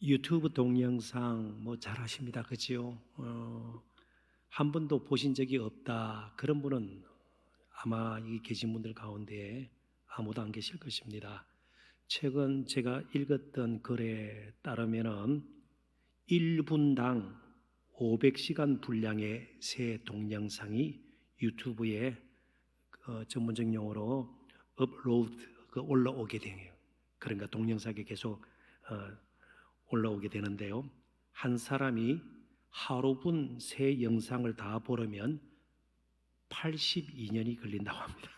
유튜브 동영상 뭐 잘하십니다. 그지요? 어, 한 번도 보신 적이 없다. 그런 분은 아마 이 계신 분들 가운데 아무도 안 계실 것입니다. 최근 제가 읽었던 글에 따르면은 1분당 500시간 분량의 새 동영상이 유튜브에 어, 전문적 용어로 업로드 그 올라오게 돼요. 그러니까 동영상이 계속 어, 올라오게 되는데요. 한 사람이 하루분 새 영상을 다 보려면 82년이 걸린다고 합니다.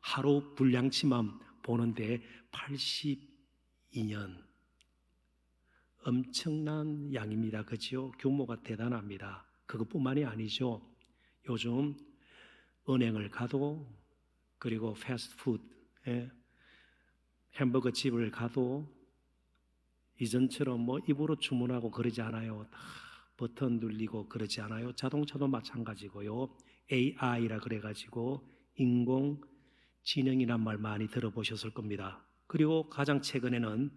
하루 분량치만 보는데 82년. 엄청난 양입니다. 그죠? 규모가 대단합니다. 그것뿐만이 아니죠. 요즘 은행을 가도 그리고 패스트푸드, 예, 햄버거 집을 가도 이전처럼 뭐 입으로 주문하고 그러지 않아요. 다 버튼 눌리고 그러지 않아요. 자동차도 마찬가지고요. AI라 그래가지고 인공 지능이란 말 많이 들어보셨을 겁니다. 그리고 가장 최근에는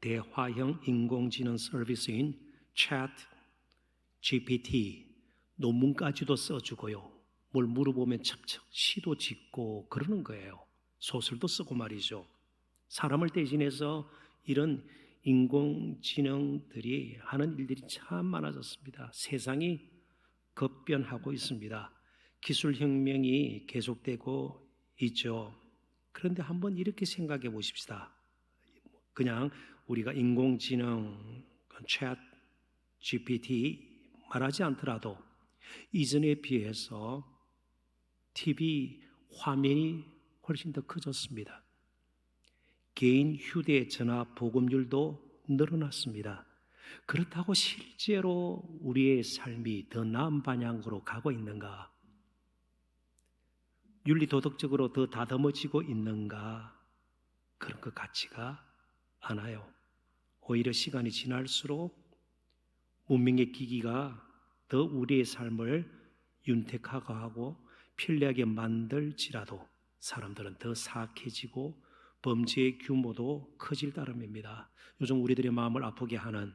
대화형 인공지능 서비스인 Chat GPT 논문까지도 써주고요. 뭘 물어보면 척척 시도 짓고 그러는 거예요. 소설도 쓰고 말이죠. 사람을 대신해서 이런 인공지능들이 하는 일들이 참 많아졌습니다. 세상이 급변하고 있습니다. 기술 혁명이 계속되고 있죠. 그런데 한번 이렇게 생각해 보십시다. 그냥 우리가 인공지능, 챗 GPT 말하지 않더라도 이전에 비해서 TV 화면이 훨씬 더 커졌습니다. 개인 휴대전화 보급률도 늘어났습니다. 그렇다고 실제로 우리의 삶이 더 나은 방향으로 가고 있는가? 윤리 도덕적으로 더 다듬어지고 있는가? 그런 것 같지가 않아요. 오히려 시간이 지날수록 문명의 기기가 더 우리의 삶을 윤택하고 편리하게 만들지라도 사람들은 더 사악해지고 범죄의 규모도 커질 따름입니다. 요즘 우리들의 마음을 아프게 하는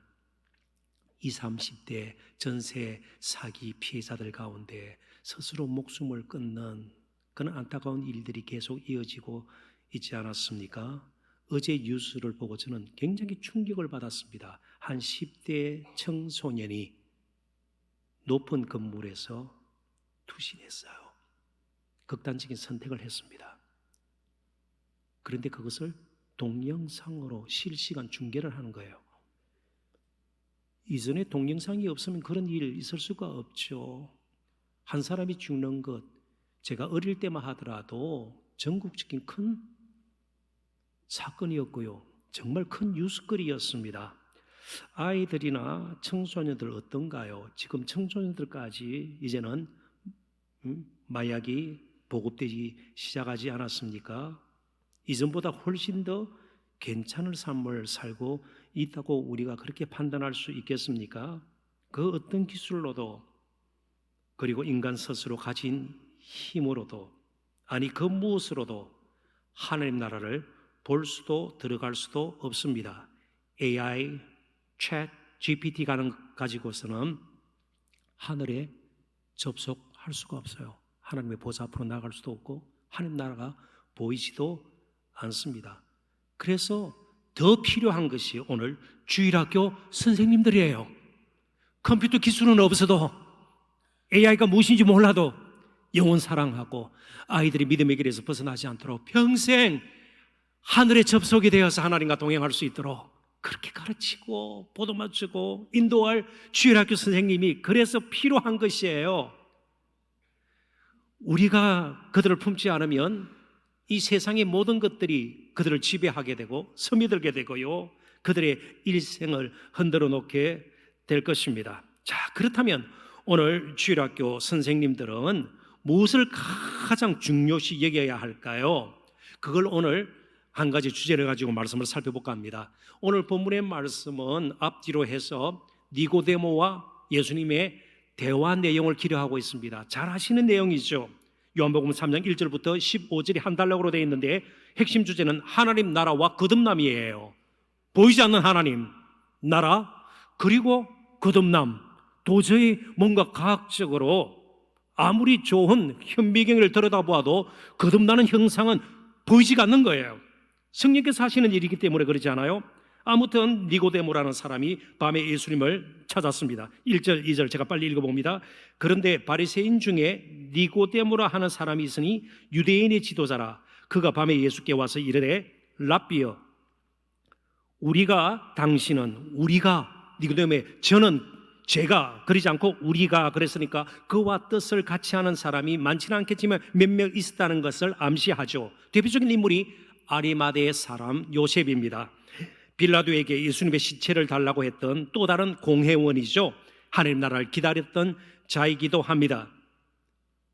20, 30대 전세 사기 피해자들 가운데 스스로 목숨을 끊는 그런 안타까운 일들이 계속 이어지고 있지 않았습니까? 어제 뉴스를 보고 저는 굉장히 충격을 받았습니다. 한 10대 청소년이 높은 건물에서 투신했어요. 극단적인 선택을 했습니다. 그런데 그것을 동영상으로 실시간 중계를 하는 거예요. 이전에 동영상이 없으면 그런 일 있을 수가 없죠. 한 사람이 죽는 것, 제가 어릴 때만 하더라도 전국적인 큰 사건이었고요. 정말 큰 뉴스거리였습니다. 아이들이나 청소년들 어떤가요? 지금 청소년들까지 이제는 음, 마약이 보급되기 시작하지 않았습니까? 이전보다 훨씬 더 괜찮은 삶을 살고 있다고 우리가 그렇게 판단할 수 있겠습니까? 그 어떤 기술로도 그리고 인간 스스로 가진 힘으로도 아니 그 무엇으로도 하나님 나라를 볼 수도 들어갈 수도 없습니다. AI, 챗, GPT 가는 가지고서는 하늘에 접속할 수가 없어요. 하나님의 보좌 앞으로 나갈 수도 없고 하나님 나라가 보이지도 않습니다. 그래서 더 필요한 것이 오늘 주일학교 선생님들이에요. 컴퓨터 기술은 없어도 AI가 무엇인지 몰라도 영원 사랑하고 아이들이 믿음의 길에서 벗어나지 않도록 평생 하늘에 접속이 되어서 하나님과 동행할 수 있도록 그렇게 가르치고 보도 맞추고 인도할 주일학교 선생님이 그래서 필요한 것이에요. 우리가 그들을 품지 않으면 이 세상의 모든 것들이 그들을 지배하게 되고 스며들게 되고요. 그들의 일생을 흔들어 놓게 될 것입니다. 자, 그렇다면 오늘 주일학교 선생님들은 무엇을 가장 중요시 여겨야 할까요? 그걸 오늘 한 가지 주제를 가지고 말씀을 살펴볼까 합니다. 오늘 본문의 말씀은 앞뒤로 해서 니고데모와 예수님의 대화 내용을 기려하고 있습니다. 잘 아시는 내용이죠. 요한복음 3장 1절부터 15절이 한 달락으로 되어 있는데 핵심 주제는 하나님 나라와 거듭남이에요. 보이지 않는 하나님, 나라, 그리고 거듭남. 도저히 뭔가 과학적으로 아무리 좋은 현미경을 들여다보아도 거듭나는 형상은 보이지가 않는 거예요. 성령께서 하시는 일이기 때문에 그러지 않아요? 아무튼 니고데모라는 사람이 밤에 예수님을 찾았습니다. 1절, 2절 제가 빨리 읽어봅니다. 그런데 바리새인 중에 니고데모라 하는 사람이 있으니 유대인의 지도자라 그가 밤에 예수께 와서 이르되 랍비여 우리가 당신은 우리가 니고데모에 저는 제가 그러지 않고 우리가 그랬으니까 그와 뜻을 같이 하는 사람이 많지는 않겠지만 몇 명 있었다는 것을 암시하죠. 대표적인 인물이 아리마대의 사람 요셉입니다. 빌라도에게 예수님의 시체를 달라고 했던 또 다른 공회원이죠. 하나님 나라를 기다렸던 자이기도 합니다.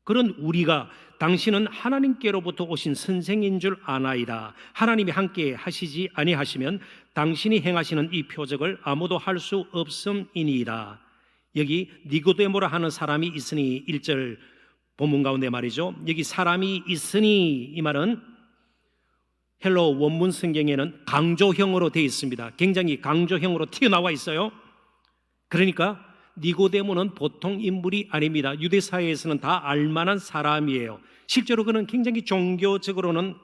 그런 우리가 당신은 하나님께로부터 오신 선생인 줄 아나이다. 하나님이 함께 하시지 아니하시면 당신이 행하시는 이 표적을 아무도 할 수 없음이니이다. 여기 니고데모라 하는 사람이 있으니 1절 본문 가운데 말이죠. 여기 사람이 있으니 이 말은 헬로 원문 성경에는 강조형으로 되어 있습니다. 굉장히 강조형으로 튀어나와 있어요. 그러니까 니고데모는 보통 인물이 아닙니다. 유대 사회에서는 다 알만한 사람이에요. 실제로 그는 굉장히 종교적으로는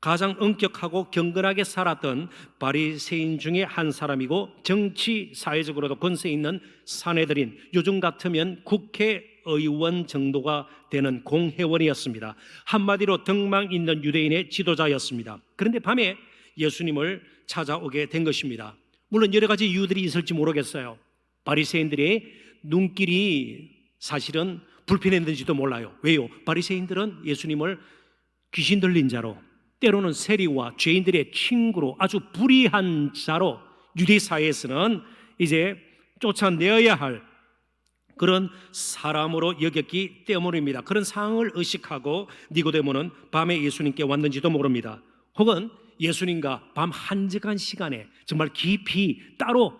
가장 엄격하고 경건하게 살았던 바리새인 중에 한 사람이고 정치 사회적으로도 권세 있는 사내들인 요즘 같으면 국회 의원 정도가 되는 공회원이었습니다. 한마디로 덕망 있는 유대인의 지도자였습니다. 그런데 밤에 예수님을 찾아오게 된 것입니다. 물론 여러 가지 이유들이 있을지 모르겠어요. 바리새인들의 눈길이 사실은 불편했는지도 몰라요. 왜요? 바리새인들은 예수님을 귀신 들린 자로 때로는 세리와 죄인들의 친구로 아주 불의한 자로 유대 사회에서는 이제 쫓아내어야 할 그런 사람으로 여겼기 때문입니다. 그런 상황을 의식하고 니고데모는 밤에 예수님께 왔는지도 모릅니다. 혹은 예수님과 밤 한적한 시간에 정말 깊이 따로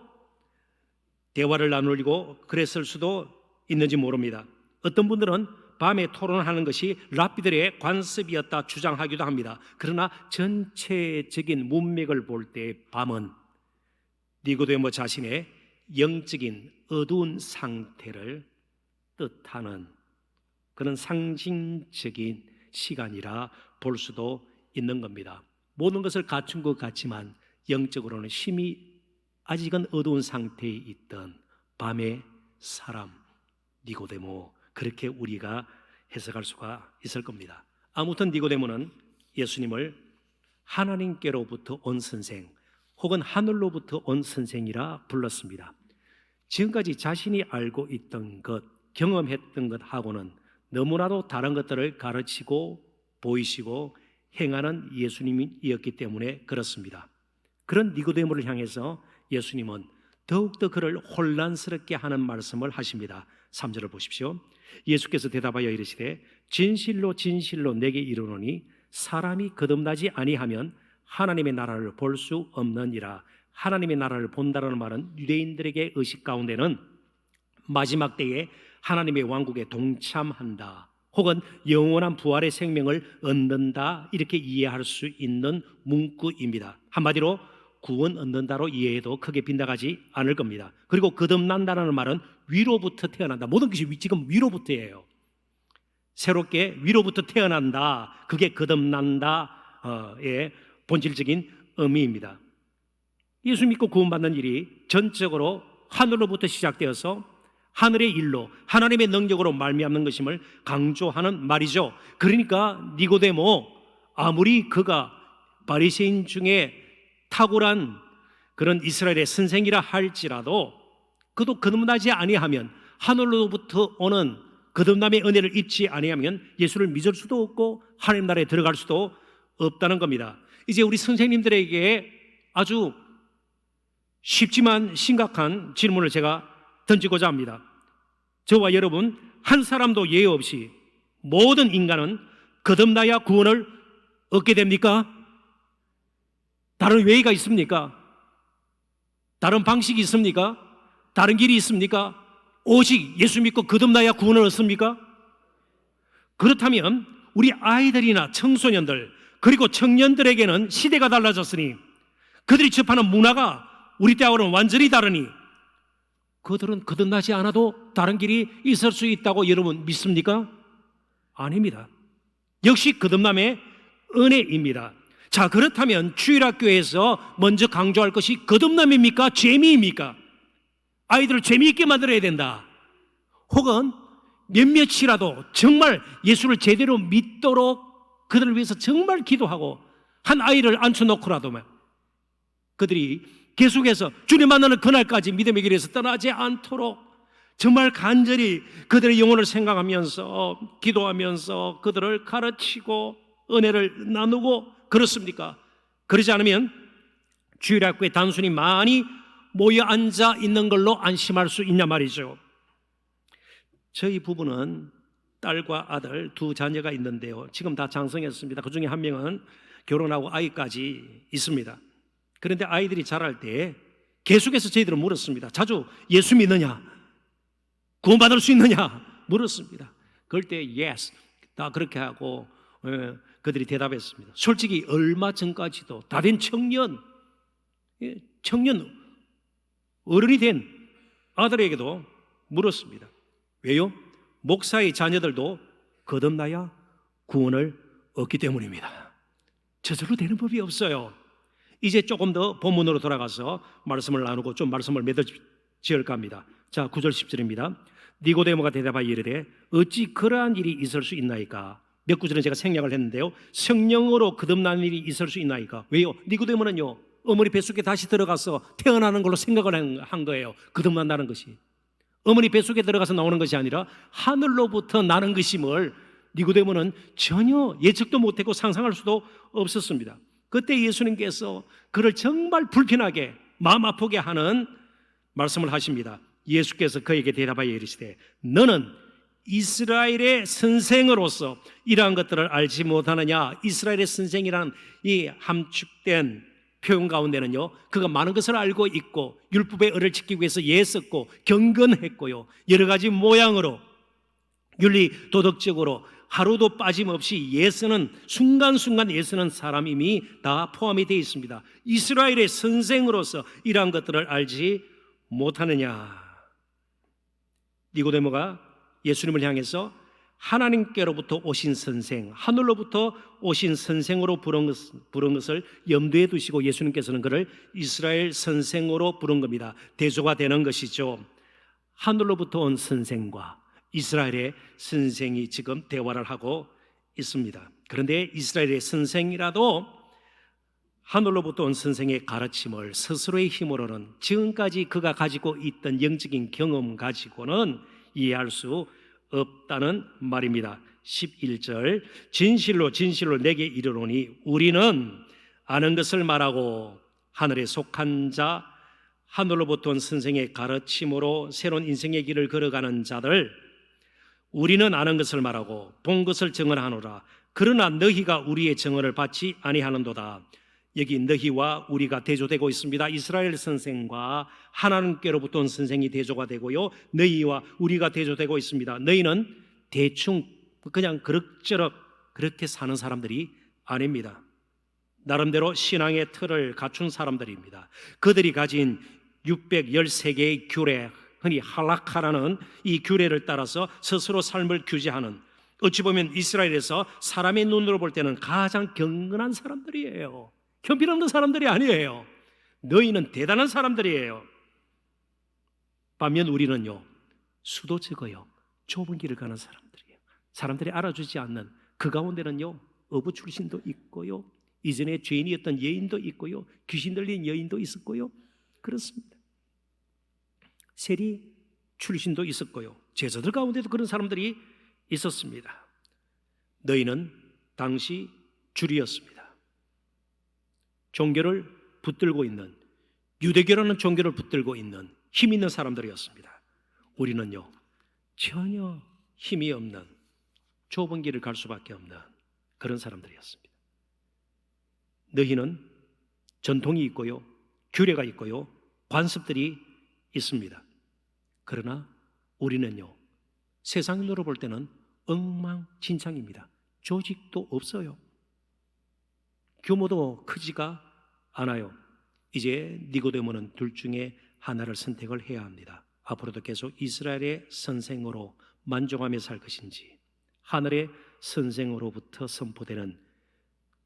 대화를 나누고 그랬을 수도 있는지 모릅니다. 어떤 분들은 밤에 토론하는 것이 랍비들의 관습이었다 주장하기도 합니다. 그러나 전체적인 문맥을 볼 때 밤은 니고데모 자신의 영적인 어두운 상태를 뜻하는 그런 상징적인 시간이라 볼 수도 있는 겁니다. 모든 것을 갖춘 것 같지만 영적으로는 심히 아직은 어두운 상태에 있던 밤의 사람 니고데모 그렇게 우리가 해석할 수가 있을 겁니다. 아무튼 니고데모는 예수님을 하나님께로부터 온 선생 혹은 하늘로부터 온 선생이라 불렀습니다. 지금까지 자신이 알고 있던 것, 경험했던 것하고는 너무나도 다른 것들을 가르치고 보이시고 행하는 예수님이었기 때문에 그렇습니다. 그런 니고데모를 향해서 예수님은 더욱더 그를 혼란스럽게 하는 말씀을 하십니다. 3절을 보십시오. 예수께서 대답하여 이르시되 진실로 진실로 내게 이르노니 사람이 거듭나지 아니하면 하나님의 나라를 볼 수 없느니라. 하나님의 나라를 본다라는 말은 유대인들에게 의식 가운데는 마지막 때에 하나님의 왕국에 동참한다. 혹은 영원한 부활의 생명을 얻는다. 이렇게 이해할 수 있는 문구입니다. 한마디로 구원 얻는다로 이해해도 크게 빗나가지 않을 겁니다. 그리고 거듭난다는 말은 위로부터 태어난다. 모든 것이 위- 지금 위로부터예요. 새롭게 위로부터 태어난다. 그게 거듭난다의 본질적인 의미입니다. 예수 믿고 구원받는 일이 전적으로 하늘로부터 시작되어서 하늘의 일로 하나님의 능력으로 말미암는 것임을 강조하는 말이죠. 그러니까 니고데모 아무리 그가 바리새인 중에 탁월한 그런 이스라엘의 선생이라 할지라도 그도 거듭나지 아니하면 하늘로부터 오는 거듭남의 은혜를 입지 아니하면 예수를 믿을 수도 없고 하나님 나라에 들어갈 수도 없다는 겁니다. 이제 우리 선생님들에게 아주 쉽지만 심각한 질문을 제가 던지고자 합니다. 저와 여러분 한 사람도 예외 없이 모든 인간은 거듭나야 구원을 얻게 됩니까? 다른 외의가 있습니까? 다른 방식이 있습니까? 다른 길이 있습니까? 오직 예수 믿고 거듭나야 구원을 얻습니까? 그렇다면 우리 아이들이나 청소년들 그리고 청년들에게는 시대가 달라졌으니 그들이 접하는 문화가 우리 때하고는 완전히 다르니 그들은 거듭나지 않아도 다른 길이 있을 수 있다고 여러분 믿습니까? 아닙니다. 역시 거듭남의 은혜입니다. 자, 그렇다면 주일학교에서 먼저 강조할 것이 거듭남입니까? 재미입니까? 아이들을 재미있게 만들어야 된다. 혹은 몇몇이라도 정말 예수를 제대로 믿도록 그들을 위해서 정말 기도하고 한 아이를 앉혀놓고라도 말 그들이 계속해서 주님 만나는 그날까지 믿음의 길에서 떠나지 않도록 정말 간절히 그들의 영혼을 생각하면서 기도하면서 그들을 가르치고 은혜를 나누고 그렇습니까? 그러지 않으면 주일 학교에 단순히 많이 모여 앉아 있는 걸로 안심할 수 있냐 말이죠. 저희 부부는 딸과 아들 두 자녀가 있는데요. 지금 다 장성했습니다. 그 중에 한 명은 결혼하고 아이까지 있습니다. 그런데 아이들이 자랄 때 계속해서 저희들은 물었습니다. 자주 예수 믿느냐? 구원받을 수 있느냐? 물었습니다. 그럴 때 yes. 다 그렇게 하고 예, 그들이 대답했습니다. 솔직히 얼마 전까지도 다 된 청년, 예, 청년 어른이 된 아들에게도 물었습니다. 왜요? 목사의 자녀들도 거듭나야 구원을 얻기 때문입니다. 저절로 되는 법이 없어요. 이제 조금 더 본문으로 돌아가서 말씀을 나누고 좀 말씀을 맺어 지을까 합니다. 자, 9절 10절입니다. 니고데모가 대답하여 이르되 어찌 그러한 일이 있을 수 있나이까? 몇 구절은 제가 생략을 했는데요. 성령으로 거듭나는 일이 있을 수 있나이까? 왜요? 니고데모는요. 어머니 뱃속에 다시 들어가서 태어나는 걸로 생각을 한- 한 거예요. 거듭난다는 것이. 어머니 뱃속에 들어가서 나오는 것이 아니라 하늘로부터 나는 것임을 니고데모는 전혀 예측도 못했고 상상할 수도 없었습니다. 그때 예수님께서 그를 정말 불편하게 마음 아프게 하는 말씀을 하십니다. 예수께서 그에게 대답하여 이르시되 너는 이스라엘의 선생으로서 이러한 것들을 알지 못하느냐 이스라엘의 선생이란 이 함축된 표현 가운데는요 그가 많은 것을 알고 있고 율법의 을을 지키기 위해서 예썼고 경건했고요 여러 가지 모양으로 윤리 도덕적으로 하루도 빠짐없이 예쓰는 순간순간 예쓰는 사람 이미 다 포함이 되어 있습니다. 이스라엘의 선생으로서 이러한 것들을 알지 못하느냐. 니고데모가 예수님을 향해서 하나님께로부터 오신 선생, 하늘로부터 오신 선생으로 부른, 것, 것을 염두에 두시고 예수님께서는 그를 이스라엘 선생으로 부른 겁니다. 대조가 되는 것이죠. 하늘로부터 온 선생과 이스라엘의 선생이 지금 대화를 하고 있습니다. 그런데 이스라엘의 선생이라도 하늘로부터 온 선생의 가르침을 스스로의 힘으로는 지금까지 그가 가지고 있던 영적인 경험 가지고는 이해할 수 없다는 말입니다. 11절 진실로 진실로 내게 이르노니 우리는 아는 것을 말하고 하늘에 속한 자 하늘로부터 온 선생의 가르침으로 새로운 인생의 길을 걸어가는 자들 우리는 아는 것을 말하고 본 것을 증언하노라 그러나 너희가 우리의 증언을 받지 아니하는도다 여기 너희와 우리가 대조되고 있습니다. 이스라엘 선생과 하나님께로부터 온 선생이 대조가 되고요. 너희와 우리가 대조되고 있습니다. 너희는 대충 그냥 그럭저럭 그렇게 사는 사람들이 아닙니다. 나름대로 신앙의 틀을 갖춘 사람들입니다. 그들이 가진 613개의 규례, 흔히 할라카라는 이 규례를 따라서 스스로 삶을 규제하는 어찌 보면 이스라엘에서 사람의 눈으로 볼 때는 가장 경건한 사람들이에요. 형편없는 사람들이 아니에요. 너희는 대단한 사람들이에요. 반면 우리는요, 수도 적어요. 좁은 길을 가는 사람들이에요. 사람들이 알아주지 않는 그 가운데는요, 어부 출신도 있고요. 이전에 죄인이었던 여인도 있고요. 귀신 들린 여인도 있었고요. 그렇습니다. 세리 출신도 있었고요. 제자들 가운데도 그런 사람들이 있었습니다. 너희는 당시 줄이었습니다. 종교를 붙들고 있는 유대교라는 종교를 붙들고 있는 힘 있는 사람들이었습니다. 우리는요 전혀 힘이 없는 좁은 길을 갈 수밖에 없는 그런 사람들이었습니다. 너희는 전통이 있고요, 규례가 있고요, 관습들이 있습니다. 그러나 우리는요 세상으로 볼 때는 엉망진창입니다. 조직도 없어요. 규모도 크지가 않아요. 이제 니고데모는 둘 중에 하나를 선택을 해야 합니다. 앞으로도 계속 이스라엘의 선생으로 만족하며 살 것인지 하늘의 선생으로부터 선포되는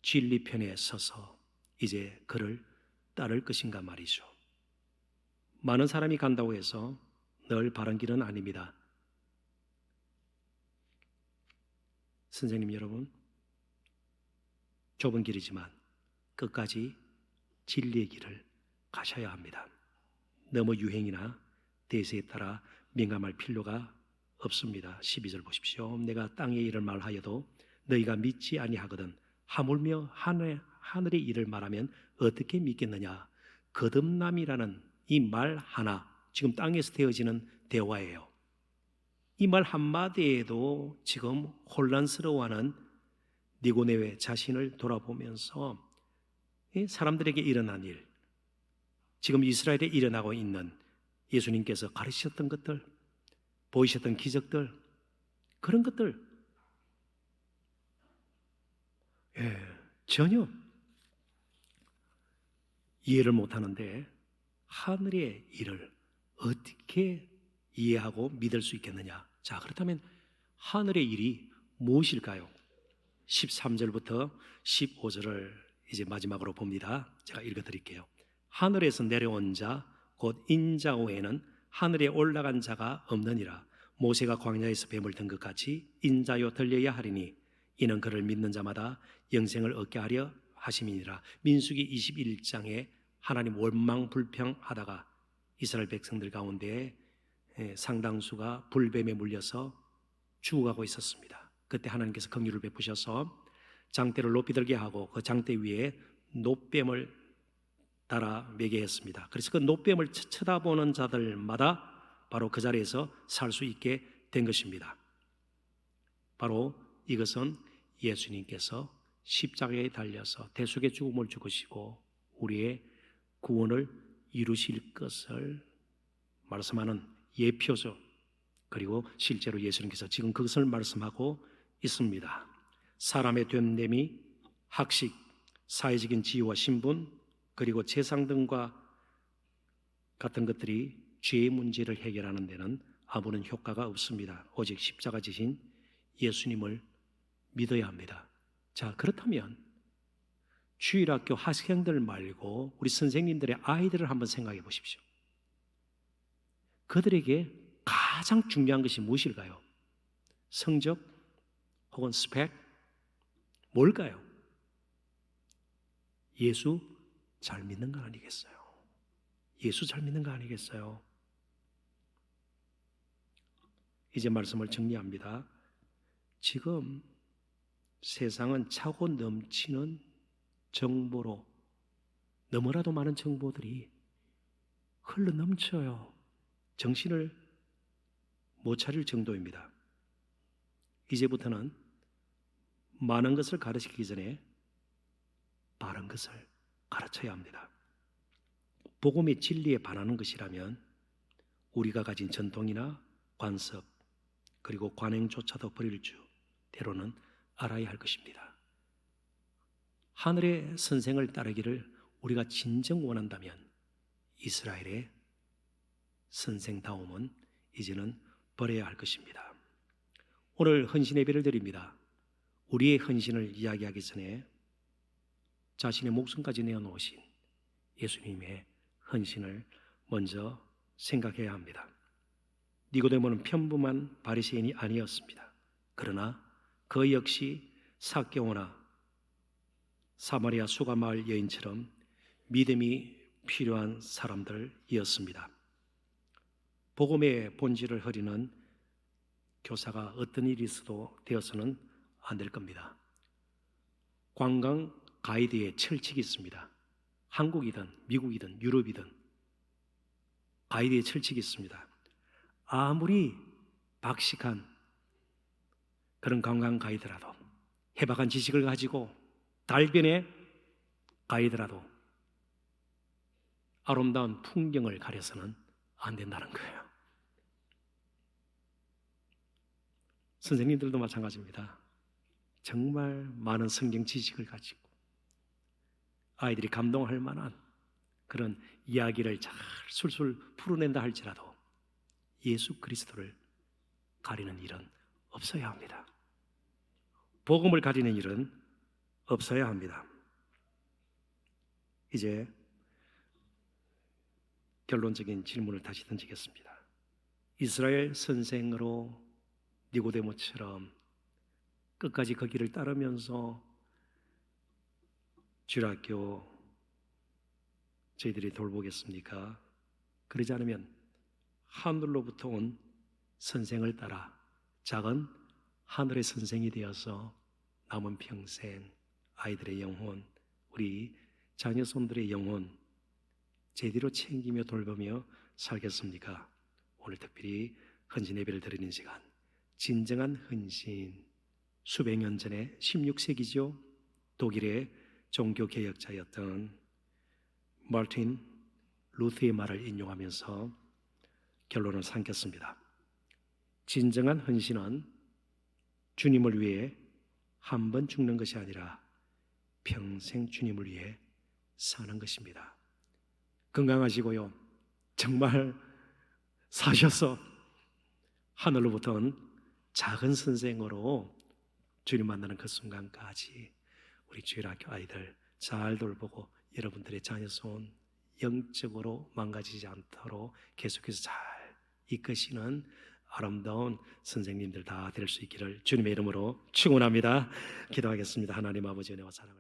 진리 편에 서서 이제 그를 따를 것인가 말이죠. 많은 사람이 간다고 해서 늘 바른 길은 아닙니다. 선생님 여러분, 좁은 길이지만 끝까지 진리의 길을 가셔야 합니다. 너무 유행이나 대세에 따라 민감할 필요가 없습니다. 12절 보십시오. 내가 땅의 일을 말하여도 너희가 믿지 아니하거든 하물며 하늘, 하늘의 일을 말하면 어떻게 믿겠느냐? 거듭남이라는 이 말 하나 지금 땅에서 되어지는 대화예요. 이 말 한마디에도 지금 혼란스러워하는 니고네의 자신을 돌아보면서 이 사람들에게 일어난 일, 지금 이스라엘에 일어나고 있는 예수님께서 가르치셨던 것들, 보이셨던 기적들, 그런 것들, 예, 전혀 이해를 못하는데 하늘의 일을 어떻게 이해하고 믿을 수 있겠느냐? 자, 그렇다면 하늘의 일이 무엇일까요? 13절부터 15절을 이제 마지막으로 봅니다. 제가 읽어 드릴게요. 하늘에서 내려온 자, 곧 인자 외에는 하늘에 올라간 자가 없느니라. 모세가 광야에서 뱀을 든 것 같이 인자요 들려야 하리니 이는 그를 믿는 자마다 영생을 얻게 하려 하심이니라. 민수기 21장에 하나님 원망 불평하다가 이스라엘 백성들 가운데 예, 상당수가 불뱀에 물려서 죽어가고 있었습니다. 그때 하나님께서 긍휼을 베푸셔서 장대를 높이 들게 하고 그 장대 위에 노뱀을 달아 매게 했습니다. 그래서 그 노뱀을 쳐- 쳐다보는 자들마다 바로 그 자리에서 살 수 있게 된 것입니다. 바로 이것은 예수님께서 십자가에 달려서 대속의 죽음을 죽으시고 우리의 구원을 이루실 것을 말씀하는 예표죠. 그리고 실제로 예수님께서 지금 그것을 말씀하고 있습니다. 사람의 된됨이 학식, 사회적인 지위와 신분, 그리고 재상 등과 같은 것들이 죄의 문제를 해결하는 데는 아무런 효과가 없습니다. 오직 십자가 지신 예수님을 믿어야 합니다. 자, 그렇다면 주일학교 학생들 말고 우리 선생님들의 아이들을 한번 생각해 보십시오. 그들에게 가장 중요한 것이 무엇일까요? 성적 혹은 스펙 뭘까요? 예수 잘 믿는 거 아니겠어요? 예수 잘 믿는 거 아니겠어요? 이제 말씀을 정리합니다. 지금 세상은 차고 넘치는 정보로 너무나도 많은 정보들이 흘러 넘쳐요. 정신을 못 차릴 정도입니다. 이제부터는 많은 것을 가르치기 전에 바른 것을 가르쳐야 합니다. 복음의 진리에 반하는 것이라면 우리가 가진 전통이나 관습 그리고 관행조차도 버릴 줄 때로는 알아야 할 것입니다. 하늘의 선생을 따르기를 우리가 진정 원한다면 이스라엘의 선생다움은 이제는 버려야 할 것입니다. 오늘 헌신 예배를 드립니다. 우리의 헌신을 이야기하기 전에 자신의 목숨까지 내어놓으신 예수님의 헌신을 먼저 생각해야 합니다. 니고데모는 평범한 바리새인이 아니었습니다. 그러나 그 역시 사개오나 사마리아 수가 마을 여인처럼 믿음이 필요한 사람들이었습니다. 복음의 본질을 흐리는 교사가 어떤 일이 있어도 되어서는 안 될 겁니다. 관광 가이드의 철칙이 있습니다. 한국이든 미국이든 유럽이든 가이드의 철칙이 있습니다. 아무리 박식한 그런 관광 가이드라도 해박한 지식을 가지고 달변의 가이드라도 아름다운 풍경을 가려서는 안 된다는 거예요. 선생님들도 마찬가지입니다. 정말 많은 성경 지식을 가지고 아이들이 감동할 만한 그런 이야기를 잘 술술 풀어낸다 할지라도 예수 그리스도를 가리는 일은 없어야 합니다. 복음을 가리는 일은 없어야 합니다. 이제 결론적인 질문을 다시 던지겠습니다. 이스라엘 선생으로 니고데모처럼 끝까지 그 길을 따르면서 주일학교 저희들이 돌보겠습니까? 그러지 않으면 하늘로부터 온 선생을 따라 작은 하늘의 선생이 되어서 남은 평생 아이들의 영혼, 우리 자녀손들의 영혼 제대로 챙기며 돌보며 살겠습니까? 오늘 특별히 헌신 예배를 드리는 시간 진정한 헌신 수백 년 전에 16세기죠 독일의 종교 개혁자였던 마르틴 루트의 말을 인용하면서 결론을 삼겠습니다. 진정한 헌신은 주님을 위해 한 번 죽는 것이 아니라 평생 주님을 위해 사는 것입니다. 건강하시고요. 정말 사셔서 하늘로부터는 작은 선생으로 주님 만나는 그 순간까지 우리 주일학교 아이들 잘 돌보고 여러분들의 자녀손 영적으로 망가지지 않도록 계속해서 잘 이끄시는 아름다운 선생님들 다 될 수 있기를 주님의 이름으로 축원합니다. 기도하겠습니다. 하나님 아버지 은혜와 사랑을